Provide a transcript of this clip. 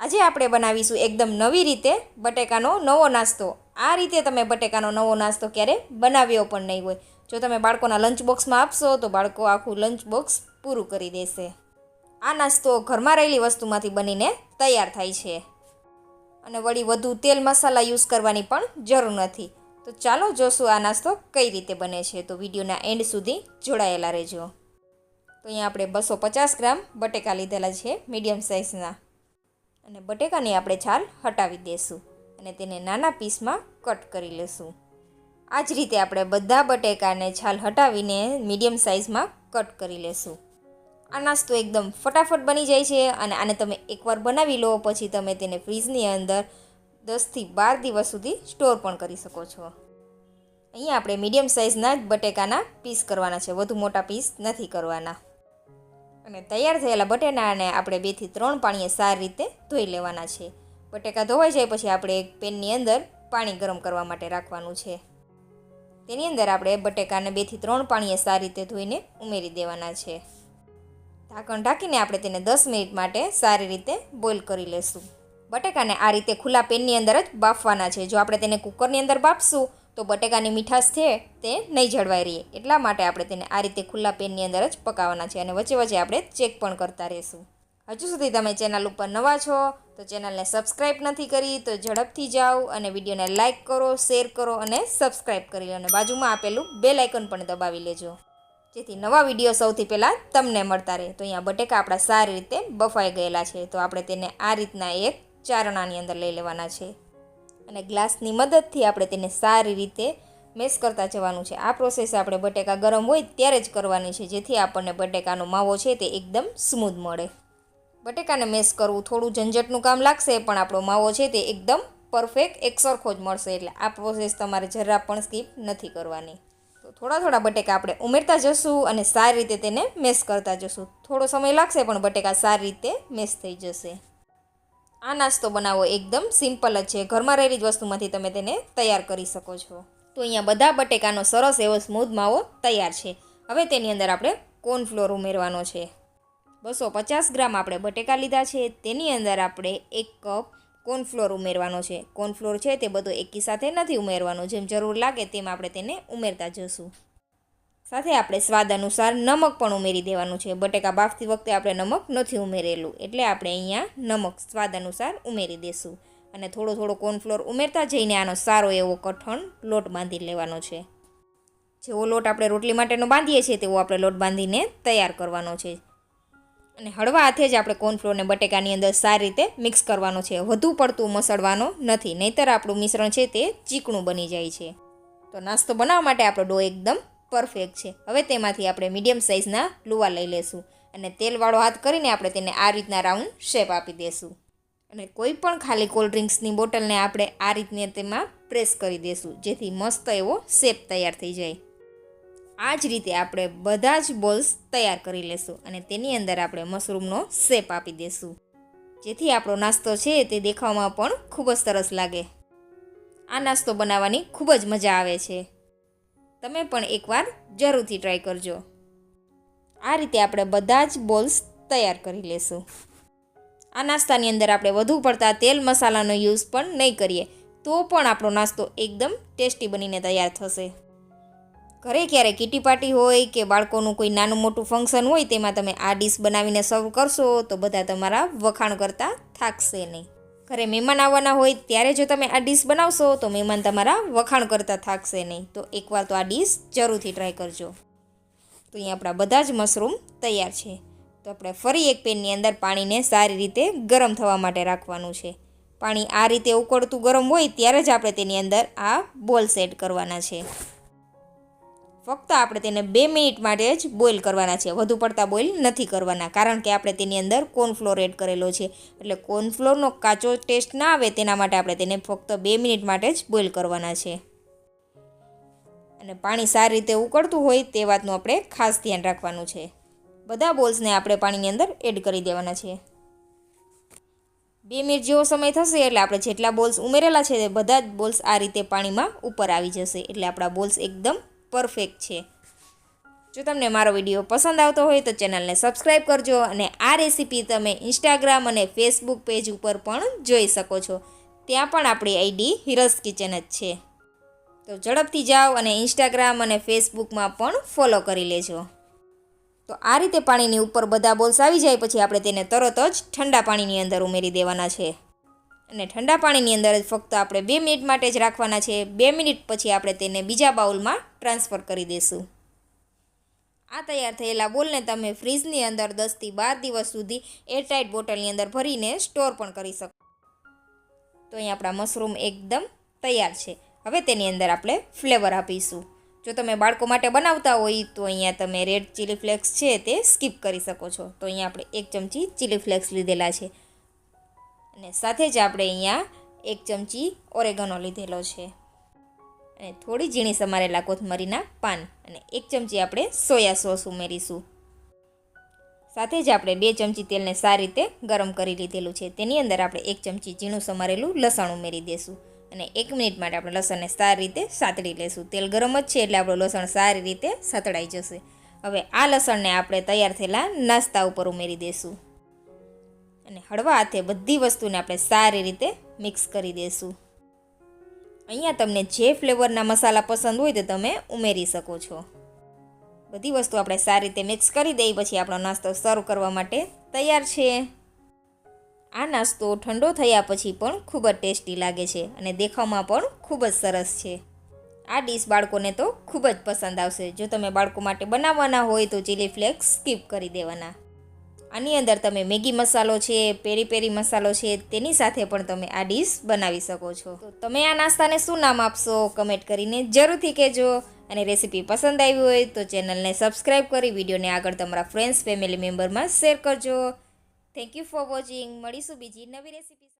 આજે આપણે બનાવીશું એકદમ નવી રીતે બટેકાનો નવો નાસ્તો. આ રીતે તમે બટેકાનો નવો નાસ્તો ક્યારે બનાવ્યો પણ નહીં હોય. જો તમે બાળકોના લંચ બોક્સમાં આપશો તો બાળકો આખું લંચ બોક્સ પૂરું કરી દેશે. આ નાસ્તો ઘરમાં રહેલી વસ્તુમાંથી બનીને તૈયાર થાય છે. અને વળી વધુ તેલ મસાલા યુઝ કરવાની પણ જરૂર નથી. તો ચાલો જોશું આ નાસ્તો કઈ રીતે બને છે. તો વિડીયોના એન્ડ સુધી જોડાયેલા રહેજો. તો અહીંયા આપણે બસો પચાસ ગ્રામ બટેકા લીધેલા છે મીડિયમ સાઇઝના અને બટેકાની આપણે છાલ હટાવી દઈશું અને તેને નાના પીસમાં કટ કરી લેશું. આ જ રીતે આપણે બધા બટેકાને છાલ હટાવીને મીડિયમ સાઇઝમાં કટ કરી લેશું. આ નાસ્તો એકદમ ફટાફટ બની જાય છે અને આને તમે એકવાર બનાવી લો, પછી તમે તેને ફ્રીજની અંદર દસથી બાર દિવસ સુધી સ્ટોર પણ કરી શકો છો. અહીંયા આપણે મીડિયમ સાઇઝના જ બટેકાના પીસ કરવાના છે, વધુ મોટા પીસ નથી કરવાના. અને તૈયાર થયેલા બટેટાને આપણે બેથી ત્રણ પાણીએ સારી રીતે ધોઈ લેવાના છે. બટેકા ધોવાઈ જાય પછી આપણે એક પેનની અંદર પાણી ગરમ કરવા માટે રાખવાનું છે. તેની અંદર આપણે બટેકાને બેથી ત્રણ પાણીએ સારી રીતે ધોઈને ઉમેરી દેવાના છે. ઢાંકણ ઢાંકીને આપણે તેને દસ મિનિટ માટે સારી રીતે બોઇલ કરી લેશું. બટેકાને આ રીતે ખુલ્લા પેનની અંદર જ બાફવાના છે. જો આપણે તેને કુકરની અંદર બાફશું તો બટેકાની મીઠાશ છે તે નહીં જળવાઈ રહીએ એટલા માટે આપણે તેને આ રીતે ખુલ્લા પેનની અંદર જ પકાવવાના છે અને વચ્ચે વચ્ચે આપણે ચેક પણ કરતા રહીશું. હજુ સુધી તમે ચેનલ ઉપર નવા છો તો ચેનલને સબસ્ક્રાઈબ નથી કરી તો ઝડપથી જાઓ અને વિડીયોને લાઇક કરો, શેર કરો અને સબસ્ક્રાઈબ કરી લો અને બાજુમાં આપેલું બેલ આઇકન પણ દબાવી લેજો. જેથી નવા વીડિયો સૌથી પહેલાં તમને મળતા રહે. તો અહીંયા બટેકા આપણા સારી રીતે બફાઈ ગયેલા છે. તો આપણે તેને આ રીતના એક ચારણાની અંદર લઈ લેવાના છે. અને ગ્લાસની મદદથી આપણે તેને સારી રીતે મેશ કરતા જવાનું છે. આ પ્રોસેસ આપણે બટેકા ગરમ હોય ત્યારે જ કરવાની છે, જેથી આપણને બટેકાનો માવો છે તે એકદમ સ્મૂધ મળે. બટેકાને મેશ કરવું થોડું ઝંઝટનું કામ લાગશે, પણ આપણો માવો છે તે એકદમ પરફેક્ટ એકસરખો જ મળશે. એટલે આ પ્રોસેસ તમારે જરા પણ સ્કીપ નથી કરવાની. તો થોડા થોડા બટેકા આપણે ઉમેરતા જશું અને સારી રીતે તેને મેશ કરતા જશું. થોડો સમય લાગશે, પણ બટેકા સારી રીતે મેશ થઈ જશે. આ નાસ્તો બનાવવો એકદમ સિમ્પલ જ છે. ઘરમાં રહેલી જ વસ્તુમાંથી તમે તેને તૈયાર કરી શકો છો. તો અહીંયા બધા બટેકાનો સરસ એવો સ્મૂધ માવો તૈયાર છે. હવે તેની અંદર આપણે કોર્નફ્લોર ઉમેરવાનો છે. બસો પચાસ ગ્રામ આપણે બટેકા લીધા છે. તેની અંદર આપણે એક કપ કોર્નફ્લોર ઉમેરવાનો છે. કોર્નફ્લોર છે તે બધો એકી સાથે નથી ઉમેરવાનો. જેમ જરૂર લાગે તેમ આપણે તેને ઉમેરતા જશું. સાથે આપણે સ્વાદ અનુસાર નમક પણ ઉમેરી દેવાનું છે. બટેકા બાફતી વખતે આપણે નમક નથી ઉમેરેલું. એટલે આપણે અહીંયા નમક સ્વાદ અનુસાર ઉમેરી દઈશું અને થોડો થોડો કોર્નફ્લોર ઉમેરતા જઈને આનો સારો એવો કઠણ લોટ બાંધી લેવાનો છે. જેવો લોટ આપણે રોટલી માટેનો બાંધીએ છીએ, તેવો આપણે લોટ બાંધીને તૈયાર કરવાનો છે. અને હળવા હાથે જ આપણે કોર્નફ્લોરને બટેકાની અંદર સારી રીતે મિક્સ કરવાનો છે. વધુ પડતું મસળવાનો નથી. નહીતર આપણું મિશ્રણ છે તે ચીકણું બની જાય છે. તો નાસ્તો બનાવવા માટે આપણો ડો એકદમ પરફેક્ટ છે. હવે તેમાંથી આપણે મીડિયમ સાઇઝના લુવા લઈ લેશું અને તેલવાળો હાથ કરીને આપણે તેને આ રીતના રાઉન્ડ શેપ આપી દઈશું અને કોઈ પણ ખાલી કોલ્ડ ડ્રિંક્સની બોટલને આપણે આ રીતને તેમાં પ્રેસ કરી દઈશું જેથી મસ્ત એવો શેપ તૈયાર થઈ જાય. આ જ રીતે આપણે બધા જ બોલ્સ તૈયાર કરી લેશું અને તેની અંદર આપણે મશરૂમનો શેપ આપી દઈશું જેથી આપણો નાસ્તો છે તે દેખાવામાં પણ ખૂબ જ સરસ લાગે. આ નાસ્તો બનાવવાની ખૂબ જ મજા આવે છે. તમે પણ એકવાર જરૂરથી ટ્રાય કરજો. આ રીતે આપણે બધા જ બોલ્સ તૈયાર કરી લેશું. આ નાસ્તાની અંદર આપણે વધુ પડતા તેલ મસાલાનો યુઝ પણ નહીં કરીએ, તો પણ આપણો નાસ્તો એકદમ ટેસ્ટી બનીને તૈયાર થશે. ઘરે ક્યારે કીટી પાર્ટી હોય કે બાળકોનું કોઈ નાનું મોટું ફંક્શન હોય તેમાં તમે આ ડીશ બનાવીને સર્વ કરશો તો બધા તમારા વખાણ કરતાં થાકશે નહીં. ઘરે મહેમાન આવવાના હોય ત્યારે જો તમે આ ડીશ બનાવશો, તો મહેમાન તમારા વખાણ કરતાં થાકશે નહીં. તો એકવાર તો આ ડીશ જરૂરથી ટ્રાય કરજો. તો અહીંયા આપણા બધા જ મશરૂમ તૈયાર છે. તો આપણે ફરી એક પેનની અંદર પાણીને સારી રીતે ગરમ થવા માટે રાખવાનું છે. પાણી આ રીતે ઉકળતું ગરમ હોય ત્યારે જ આપણે તેની અંદર આ બોલ સેટ કરવાના છે. ફક્ત આપણે તેને બે મિનિટ માટે જ બોઇલ કરવાના છે. વધુ પડતા બોઇલ નથી કરવાના, કારણ કે આપણે તેની અંદર કોર્નફ્લોર એડ કરેલો છે. એટલે કોર્નફ્લોરનો કાચો ટેસ્ટ ના આવે તેના માટે આપણે તેને ફક્ત બે મિનિટ માટે જ બોઇલ કરવાના છે. અને પાણી સારી રીતે ઉકળતું હોય તે વાતનું આપણે ખાસ ધ્યાન રાખવાનું છે. બધા બોલ્સને આપણે પાણીની અંદર એડ કરી દેવાના છે. બે મિનિટ જેવો સમય થશે એટલે આપણે જેટલા બોલ્સ ઉમેરેલા છે તે બધા જ બોલ્સ આ રીતે પાણીમાં ઉપર આવી જશે. એટલે આપણા બોલ્સ એકદમ પરફેક્ટ છે. જો તમને મારો વીડિયો પસંદ આવતો હોય તો ચેનલને સબસ્ક્રાઈબ કરજો અને આ રેસીપી તમે ઇન્સ્ટાગ્રામ અને ફેસબુક પેજ ઉપર પણ જોઈ શકો છો. ત્યાં પણ આપણી આઈડી હિરસ કિચન જ છે. તો ઝડપથી જાઓ અને ઇન્સ્ટાગ્રામ અને ફેસબુકમાં પણ ફોલો કરી લેજો. તો આ રીતે પાણીની ઉપર બધા બોલ્સ આવી જાય, પછી આપણે તેને તરત જ ઠંડા પાણીની અંદર ઉમેરી દેવાના છે. અને ઠંડા પાણીની અંદર જ ફક્ત આપણે બે મિનિટ માટે જ રાખવાના છે. બે મિનિટ પછી આપણે તેને બીજા બાઉલમાં ટ્રાન્સફર કરી દઈશું આ તૈયાર થયેલા બોલને તમે ફ્રીજની અંદર દસથી બાર દિવસ સુધી એરટાઇટ બોટલની અંદર ભરીને સ્ટોર પણ કરી શકો. તો અહીં આપણા મશરૂમ એકદમ તૈયાર છે. હવે તેની અંદર આપણે ફ્લેવર આપીશું. જો તમે બાળકો માટે બનાવતા હોય તો અહીંયા તમે રેડ ચીલી ફ્લેક્સ છે તે સ્કીપ કરી શકો છો. તો અહીંયા આપણે એક ચમચી ચીલી ફ્લેક્સ લીધેલા છે. અને સાથે જ આપણે અહીંયા એક ચમચી ઓરેગનો લીધેલો છે. અને થોડી ઝીણી સમારેલા કોથમરીના પાન અને એક ચમચી આપણે સોયા સોસ ઉમેરીશું. સાથે જ આપણે બે ચમચી તેલને સારી રીતે ગરમ કરી લીધેલું છે. તેની અંદર આપણે એક ચમચી ઝીણું સમારેલું લસણ ઉમેરી દઈશું અને એક મિનિટ માટે આપણે લસણને સારી રીતે સાતળી લેશું. તેલ ગરમ જ છે એટલે આપણું લસણ સારી રીતે સતળાઈ જશે. હવે આ લસણને આપણે તૈયાર થયેલા નાસ્તા ઉપર ઉમેરી દઈશું અને હળવા હાથે બધી વસ્તુને આપણે સારી રીતે મિક્સ કરી દઈશું અહીંયા તમને જે ફ્લેવરના મસાલા પસંદ હોય તો તમે ઉમેરી શકો છો. બધી વસ્તુ આપણે સારી રીતે મિક્સ કરી દઈ, પછી આપણો નાસ્તો સર્વ કરવા માટે તૈયાર છે. આ નાસ્તો ઠંડો થયા પછી પણ ખૂબ જ ટેસ્ટી લાગે છે અને દેખાવમાં પણ ખૂબ જ સરસ છે. આ ડીશ બાળકોને તો ખૂબ જ પસંદ આવશે. જો તમે બાળકો માટે બનાવવાના હોય તો ચીલી ફ્લેક્સ સ્કીપ કરી દેવાના. આની અંદર તમે મેગી મસાલો છે, પેરી પેરી મસાલો છે, તેની સાથે પણ તમે આ ડીશ બનાવી શકો છો. તમે આ નાસ્તાને શું નામ આપશો કમેન્ટ કરીને જરૂરથી કહેજો. અને રેસીપી પસંદ આવી હોય તો ચેનલને સબસ્ક્રાઈબ કરી વિડીયોને આગળ તમારા ફ્રેન્ડ્સ ફેમિલી મેમ્બરમાં શેર કરજો. થેન્ક યુ ફોર વોચિંગ મળીશું બીજી નવી રેસીપી